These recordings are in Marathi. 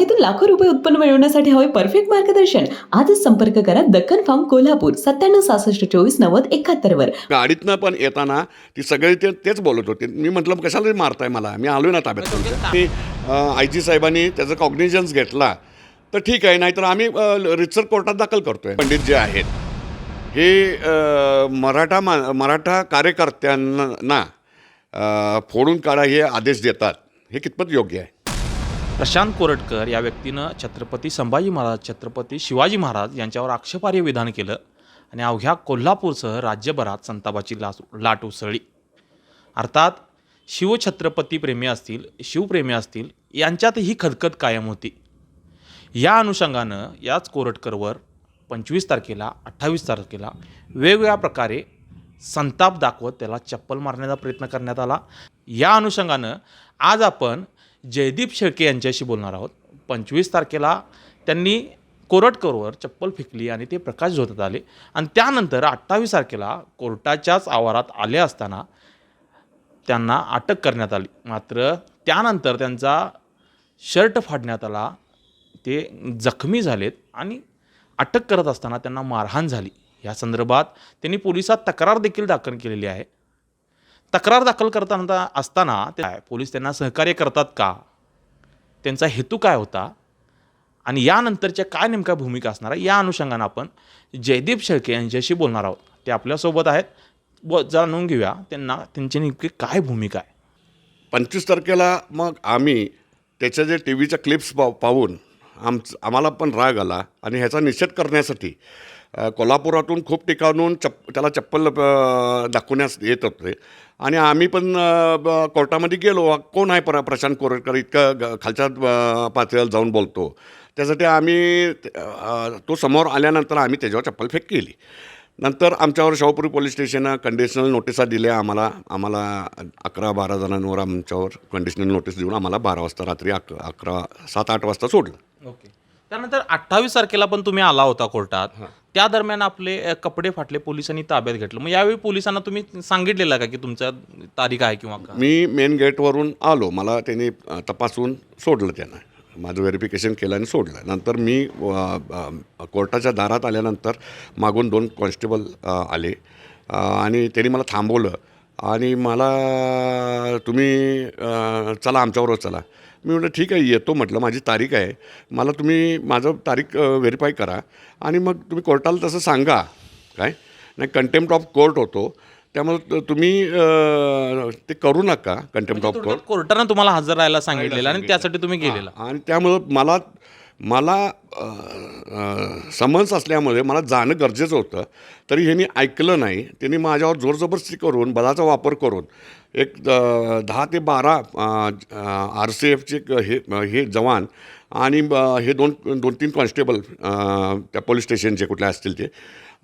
बागेतून लाखो रुपये उत्पन्न मिळवण्यासाठी हवे परफेक्ट मार्गदर्शन. आजच संपर्क करा दक्कन फार्म कोल्हापूर सत्त्याण्णव सहासष्ट चोवीस नव्वद एकाहत्तर वर. गाडीतनं पण येताना ती सगळे ते तेच बोलत होते. मी म्हटलं "मग कशाला मारताय मला? मी आलोय ना ताब्यात तुमच्या. मी आय जी साहेबांनी त्याचं कॉग्निजन्स घेतला. तर ठीक आहे नाहीतर आम्ही रितसर कोर्टात दाखल करतोय. पंडित जे आहेत हे मराठा मा मराठा कार्यकर्त्यांना फोडून काढा हे आदेश देतात. हे कितपत योग्य आहे? प्रशांत कोरटकर या व्यक्तीनं छत्रपती संभाजी महाराज छत्रपती शिवाजी महाराज यांच्यावर आक्षेपार्ह विधान केलं आणि अवघ्या कोल्हापूरसह राज्यभरात संतापाची लास लाट उसळली. अर्थात शिवछत्रपती प्रेमी असतील शिवप्रेमी असतील यांच्यात ही खदखद कायम होती. या अनुषंगानं याच कोरटकरवर पंचवीस तारखेला अठ्ठावीस तारखेला वेगवेगळ्या प्रकारे संताप दाखवत त्याला चप्पल मारण्याचा प्रयत्न करण्यात आला. या अनुषंगानं आज आपण जयदीप शेळके यांच्याशी बोलणार आहोत. पंचवीस तारखेला त्यांनी कोरटकरवर चप्पल फेकली आणि ते प्रकाश झोतात आले. आणि त्यानंतर अठ्ठावीस तारखेला कोर्टाच्याच आवारात आले असताना त्यांना अटक करण्यात आली. मात्र त्यानंतर त्यांचा शर्ट फाडण्यात आला. ते जखमी झालेत आणि अटक करत असताना त्यांना मारहाण झाली. या संदर्भात त्यांनी पोलिसात तक्रार देखील दाखल केलेली आहे. तक्रार दाखल करताना असताना ते पोलीस त्यांना सहकार्य करतात का? त्यांचा हेतू काय होता? आणि यानंतरच्या काय नेमका भूमिका असणार आहे? या अनुषंगानं आपण जयदीप शेळके यांच्याशी बोलणार आहोत. ते आपल्यासोबत आहेत. व जाणून घेऊया त्यांना त्यांची नेमकी काय भूमिका आहे? पंचवीस तारखेला मग आम्ही त्याच्या जे टी व्हीच्या क्लिप्स पाव पाहून आमच आम्हाला पण राग आला आणि ह्याचा निषेध करण्यासाठी कोल्हापुरातून खूप ठिकाणून चप त्याला चप्पल दाखवण्यास येत होते. आणि आम्ही पण कोर्टामध्ये गेलो. कोण आहे प्र प्रशांत कोरटकर? इतकं ग- खालच्या अ, पातळीवर जाऊन बोलतो. त्यासाठी आम्ही तो समोर आल्यानंतर आम्ही त्याच्यावर चप्पल फेक केली. नंतर आमच्यावर शाहूपुरी पोलीस स्टेशनं कंडिशनल नोटिसा दिल्या आम्हाला. आम्हाला अकरा बारा जणांवर आमच्यावर कंडिशनल नोटीस देऊन आम्हाला बारा वाजता रात्री अक अकरा सात आठ वाजता सोडलं. ओके. त्यानंतर अठ्ठावीस तारखेला पण तुम्ही आला होता कोर्टात. त्या दरम्यान आपले कपडे फाटले पोलिसांनी ताब्यात घेतलं. मग यावेळी पोलिसांना तुम्ही सांगितलेलं का की तुमच्या तारीख आहे किंवा का? मी मेन गेटवरून आलो. मला त्यांनी तपासून सोडलं त्यांना. माझं व्हेरिफिकेशन केलं आणि सोडलं. नंतर मी कोर्टाच्या दारात आल्यानंतर मागून दोन कॉन्स्टेबल आले. आणि त्यांनी मला थांबवलं. आणि मला तुम्ही चला आमच्याबरोबर चला. मी म्हटलं ठीक आहे येतो म्हटलं माझी तारीख आहे. मला तुम्ही माझं तारीख व्हेरीफाय करा आणि मग तुम्ही कोर्टाला तसं सांगा. काय? नाही कंटेम्प्ट ऑफ कोर्ट होतो. त्यामुळे तुम्ही ते करू नका कंटेम्प्ट ऑफ कोर्ट कोर्टानं तुम्हाला हजर राहायला सांगितलेलं आणि त्यासाठी तुम्ही गेलेला. आणि त्यामुळं मला मला समन्स असल्यामुळे मला जाणं गरजेचं होतं. तरी ह्यांनी ऐकलं नाही. त्यांनी माझ्यावर जोरजबरदस्ती करून बलाचा वापर करून एक दहा ते बारा आर सी एफचे हे हे जवान आणि हे दोन दोन तीन कॉन्स्टेबल त्या पोलीस स्टेशनचे कुठले असतील ते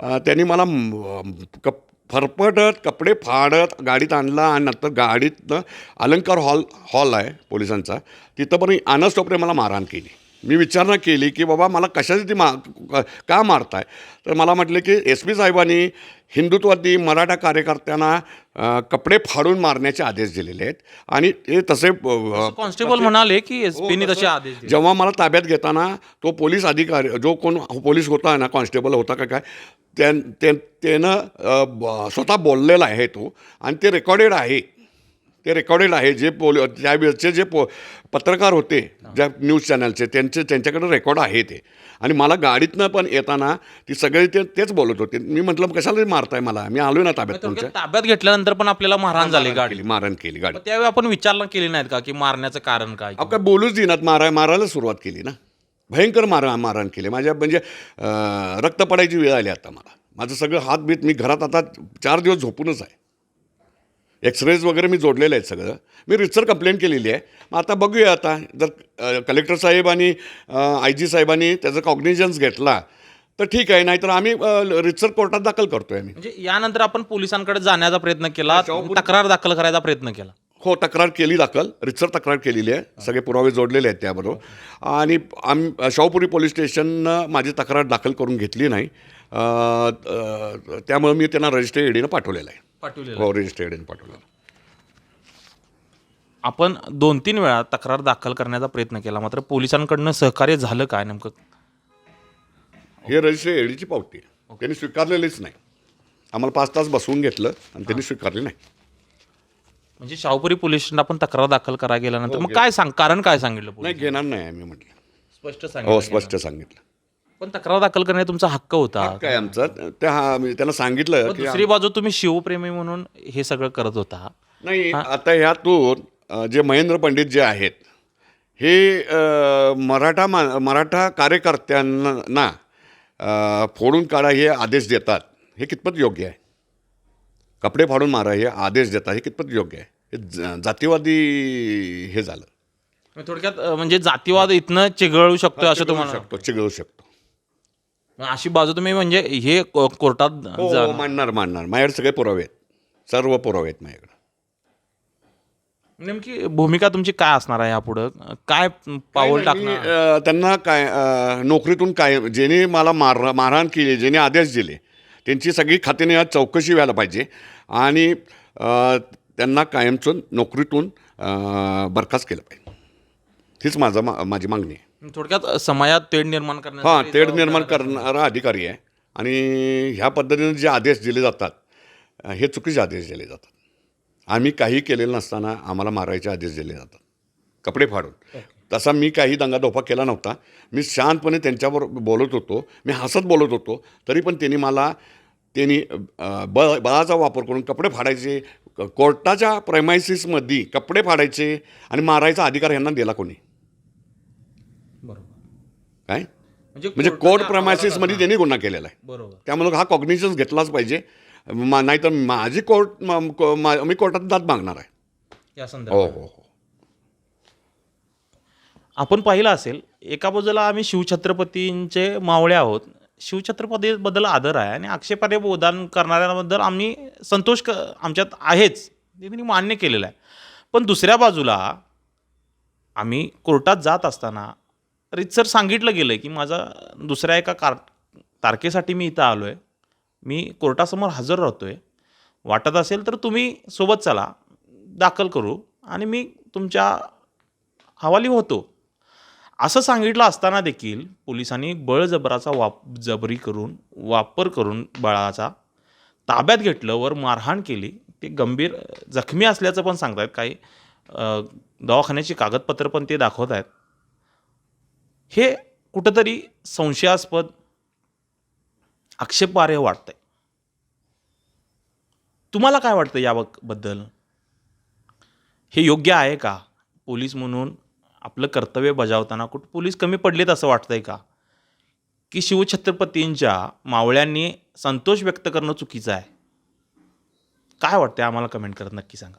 त्यांनी मला कप फरफटत कपडे फाडत गाडीत आणला आणि नंतर गाडीतनं अलंकार हॉल हॉल आहे पोलिसांचा तिथं पण आणस्तोपरे मला मारहाण केली. मी विचारणा केली की बाबा मला कशासाठी मा क- मारताय? तर मला म्हटलं की एस पी साहेबांनी हिंदुत्वादी मराठा कार्यकर्त्यांना कपडे फाडून मारण्याचे आदेश दिलेले आहेत. आणि ते तसे कॉन्स्टेबल म्हणाले की एस हो, पीने तसे आदेश जेव्हा मला ताब्यात घेताना तो पोलीस अधिकारी जो कोण पोलीस होता ना कॉन्स्टेबल होता का काय त्या त्या- त्यानं स्वतः बोललेला आहे तो. आणि ते रेकॉर्डेड आहे. ते रेकॉर्डेड आहे. जे पोल त्यावेळेचे जे पो पत्रकार होते ज्या न्यूज चॅनलचे त्यांचे त्यांच्याकडे रेकॉर्ड आहे ते. आणि मला गाडीतनं पण येताना ती सगळे ते तेच बोलत होते. मी म्हटलं कशाला मारताय मला? मी आलोय ना ताब्यात तुमच्या. ताब्यात घेतल्यानंतर पण आपल्याला मारहाण झाली गाडी. मारण केली गाडी. त्यावेळी आपण विचारणा केली नाहीत का की मारण्याचं कारण काय? काय बोलूच देणार मारा मारायला सुरुवात केली ना. भयंकर मारा मारहाण केली. माझ्या म्हणजे रक्त पडायची वेळ आली आता मला. माझं सगळं हात बीत मी घरात आता चार दिवस झोपूनच आहे. एक्सरेज वगैरे मी जोडलेलं आहे सगळं. मी रितसर कंप्लेंट केलेली आहे. मग आता बघूया आता. जर कलेक्टर साहेब आणि आय जी साहेबांनी त्याचं कॉग्निजन्स घेतला तर ठीक आहे. नाहीतर आम्ही रितसर कोर्टात दाखल करतोय आम्ही. म्हणजे यानंतर आपण पोलिसांकडे जाण्याचा प्रयत्न केला तक्रार दाखल करायचा प्रयत्न केला. हो तक्रार केली दाखल. रितसर तक्रार केलेली आहे. सगळे पुरावे जोडलेले आहेत त्याबरोबर. आणि आम शाहूपुरी पोलीस स्टेशननं माझी तक्रार दाखल करून घेतली नाही. त्यामुळे मी त्यांना रजिस्टर एडीनं पाठवलेलं आहे. पाठवलेलं हो रजिस्टर एडीनं पाठवलेलं आपण दोन तीन वेळा तक्रार दाखल करण्याचा प्रयत्न केला. मात्र पोलिसांकडनं सहकार्य झालं काय नेमकं? हे रजिस्टर एडीची पावती आहे. त्यांनी स्वीकारलेलीच नाही. आम्हाला पाच तास बसवून घेतलं आणि त्यांनी स्वीकारली नाही. म्हणजे शाहूपुरी पोलीस स्टेशन आपण तक्रार दाखल करायला गेल्यानंतर मग काय सांग कारण काय सांगितलं नाही घेणार नाही आम्ही म्हटलं. स्पष्ट हो सांगितलं स्पष्ट सांगितलं. पण तक्रार दाखल करणे तुमचा हक्क होता. काय आमचं. त्या हा त्यांना सांगितलं पण की दुसरी बाजू तुम्ही शिवप्रेमी म्हणून हे सगळं करत होता. नाही आता ह्यातून अ, जे महेंद्र पंडित जे आहेत हे अ, मराठा मा मराठा कार्यकर्त्यांना अ, फोडून काढा हे आदेश देतात. हे कितपत योग्य आहे? कपडे फाडून मारा हे आदेश देतात हे कितपत योग्य आहे? हे जातीवादी हे झालं. म्हणजे थोडक्यात म्हणजे जातीवाद इथनं चिघळू शकतो असं तुम्हाला शकतो चिघळू शकतो. अशी बाजू तुम्ही म्हणजे हे कोर्टात हो मांडणार मांडणार माझ्याकडे सगळे पुरावे आहेत. सर्व पुरावे आहेत माझ्याकडे. नेमकी भूमिका तुमची काय असणार आहे यापुढं? काय पाऊल टाकणार? मी, अ, त्यांना काय अ, नोकरीतून काय ज्याने मला मार मारहाण केली ज्याने आदेश दिले त्यांची सगळी खात्याने आज चौकशी व्हायला पाहिजे आणि त्यांना कायमचं नोकरीतून बरखास्त केलं पाहिजे. हीच माझा मा- माझी मागणी आहे. थोडक्यात समाजात तेढ निर्माण हां करण्यासाठी तेढ निर्माण करणारा अधिकारी आहे आणि ह्या पद्धतीने जे आदेश दिले जातात हे चुकीचे आदेश दिले जातात. आम्ही काही केलेलं नसताना आम्हाला मारायचे आदेश दिले जातात. कपडे फाडून. तसा मी काही दंगाधोपा केला नव्हता. मी शांतपणे त्यांच्यावर बोलत होतो. मी हसत बोलत होतो. तरी पण त्यांनी मला त्यांनी ब बळाचा वापर करून कपडे फाडायचे कोर्टाच्या प्रेमायसिसमध्ये कपडे फाडायचे आणि मारायचा अधिकार यांना दिला कोणी. बरोबर. काय? म्हणजे म्हणजे कोर्ट प्रेमायसिसमध्ये त्यांनी गुन्हा केलेला आहे. बरोबर. त्यामुळे हा कॉग्निशन्स घेतलाच पाहिजे. मा नाहीतर माझी कोर्ट म- कोर्टात दाद मागणार आहे. या हो संदर्भात. हो हो. आपण पाहिलं असेल एका बाजूला आम्ही शिवछत्रपतींचे मावळे आहोत. शिवछत्रपतीबद्दल आदर आहे आणि आक्षेपार्ह बोधान करणाऱ्यांबद्दल आम्ही संतोष क आमच्यात आहेच. ते त्यांनी मान्य केलेलं आहे. पण दुसऱ्या बाजूला आम्ही कोर्टात जात असताना रितसर सांगितलं गेलं आहे की माझा दुसऱ्या एका कार तारखेसाठी मी इथं आलो आहे मी कोर्टासमोर हजर राहतो आहे वाटत असेल तर तुम्ही सोबत चला. दाखल करू. आणि मी तुमच्या हवाली होतो. असं सांगितलं असताना देखील पोलिसांनी बळजबराचा वाप जबरी करून वापर करून बळाचा ताब्यात घेतलं वर मारहाण केली. ते गंभीर जखमी असल्याचं पण सांगतायत. काही दवाखान्याची कागदपत्र पण ते दाखवत आहेत हे कुठंतरी संशयास्पद आक्षेपार्ह वाटतंय. तुम्हाला काय वाटतं याबद्दल? हे योग्य आहे का? पोलीस म्हणून आपलं कर्तव्य बजावताना कुठं पोलीस कमी पडलेत असं वाटतंय का? की शिवछत्रपतींच्या मावळ्यांनी संतोष व्यक्त करणं चुकीचं आहे? काय वाटतंय आम्हाला कमेंट करत नक्की सांगा.